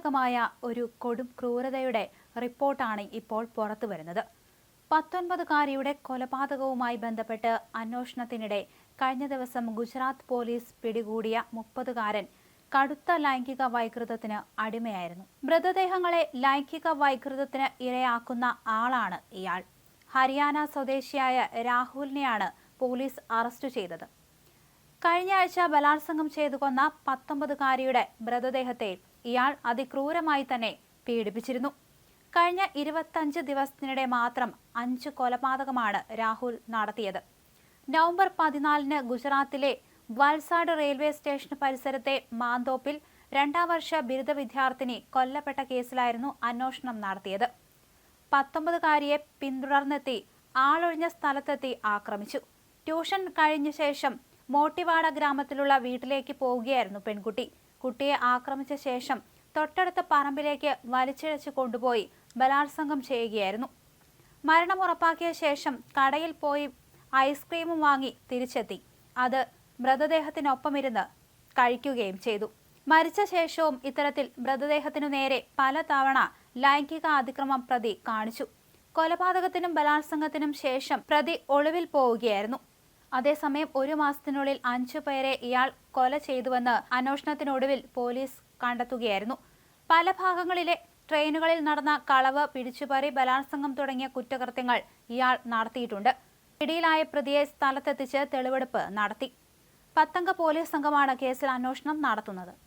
കൊലപാതകമായ ഒരു കൊടും ക്രൂരതയുടെ റിപ്പോർട്ടാണ് ഇപ്പോൾ പുറത്തു വരുന്നത്. പത്തൊൻപതുകാരിയുടെ കൊലപാതകവുമായി ബന്ധപ്പെട്ട് അന്വേഷണത്തിനിടെ കഴിഞ്ഞ ദിവസം ഗുജറാത്ത് പോലീസ് പിടികൂടിയ മുപ്പതുകാരൻ കടുത്ത ലൈംഗിക വൈകൃതത്തിന് അടിമയായിരുന്നു. മൃതദേഹങ്ങളെ ലൈംഗിക വൈകൃതത്തിന് ഇരയാക്കുന്ന ആളാണ് ഇയാൾ. ഹരിയാന സ്വദേശിയായ രാഹുലിനെയാണ് പോലീസ് അറസ്റ്റ് ചെയ്തത്. കഴിഞ്ഞ ആഴ്ച ബലാത്സംഗം ചെയ്തു കൊന്ന പത്തൊമ്പതുകാരിയുടെ മൃതദേഹത്തെ ഇയാൾ അതിക്രൂരമായി തന്നെ പീഡിപ്പിച്ചിരുന്നു. കഴിഞ്ഞ ഇരുപത്തഞ്ച് ദിവസത്തിനിടെ മാത്രം അഞ്ച് കൊലപാതകമാണ് രാഹുൽ നടത്തിയത്. നവംബർ പതിനാലിന് ഗുജറാത്തിലെ വൽസാഡ് റെയിൽവേ സ്റ്റേഷൻ പരിസരത്തെ മാന്തോപ്പിൽ രണ്ടാം വർഷ ബിരുദ വിദ്യാർത്ഥിനി കൊല്ലപ്പെട്ട കേസിലായിരുന്നു അന്വേഷണം നടത്തിയത്. പത്തൊമ്പതുകാരിയെ പിന്തുടർന്നെത്തി ആളൊഴിഞ്ഞ സ്ഥലത്തെത്തി ആക്രമിച്ചു. ട്യൂഷൻ കഴിഞ്ഞ ശേഷം മോട്ടിവാട ഗ്രാമത്തിലുള്ള വീട്ടിലേക്ക് പോവുകയായിരുന്നു പെൺകുട്ടി. കുട്ടിയെ ആക്രമിച്ച ശേഷം തൊട്ടടുത്ത പറമ്പിലേക്ക് വലിച്ചിഴച്ച് കൊണ്ടുപോയി ബലാത്സംഗം ചെയ്യുകയായിരുന്നു. മരണം ഉറപ്പാക്കിയ ശേഷം കടയിൽ പോയി ഐസ്ക്രീമും വാങ്ങി തിരിച്ചെത്തി. അത് മൃതദേഹത്തിനൊപ്പമിരുന്ന് കഴിക്കുകയും ചെയ്തു. മരിച്ച ശേഷവും ഇത്തരത്തിൽ മൃതദേഹത്തിനു നേരെ പല തവണ ലൈംഗിക അതിക്രമം പ്രതി കാണിച്ചു. കൊലപാതകത്തിനും ബലാത്സംഗത്തിനും ശേഷം പ്രതി ഒളിവിൽ പോവുകയായിരുന്നു. അതേസമയം ഒരു മാസത്തിനുള്ളിൽ അഞ്ചു പേരെ ഇയാൾ കൊല ചെയ്തുവെന്ന് അന്വേഷണത്തിനൊടുവിൽ പോലീസ് കണ്ടെത്തുകയായിരുന്നു. പല ഭാഗങ്ങളിലെ ട്രെയിനുകളിൽ നടന്ന കളവ് പിടിച്ചുപറി ബലാത്സംഗം തുടങ്ങിയ കുറ്റകൃത്യങ്ങൾ ഇയാൾ നടത്തിയിട്ടുണ്ട്. പിടിയിലായ പ്രതിയെ സ്ഥലത്തെത്തിച്ച് തെളിവെടുപ്പ് നടത്തി. പത്തംഗ പോലീസ് സംഘമാണ് കേസിൽ അന്വേഷണം നടത്തുന്നത്.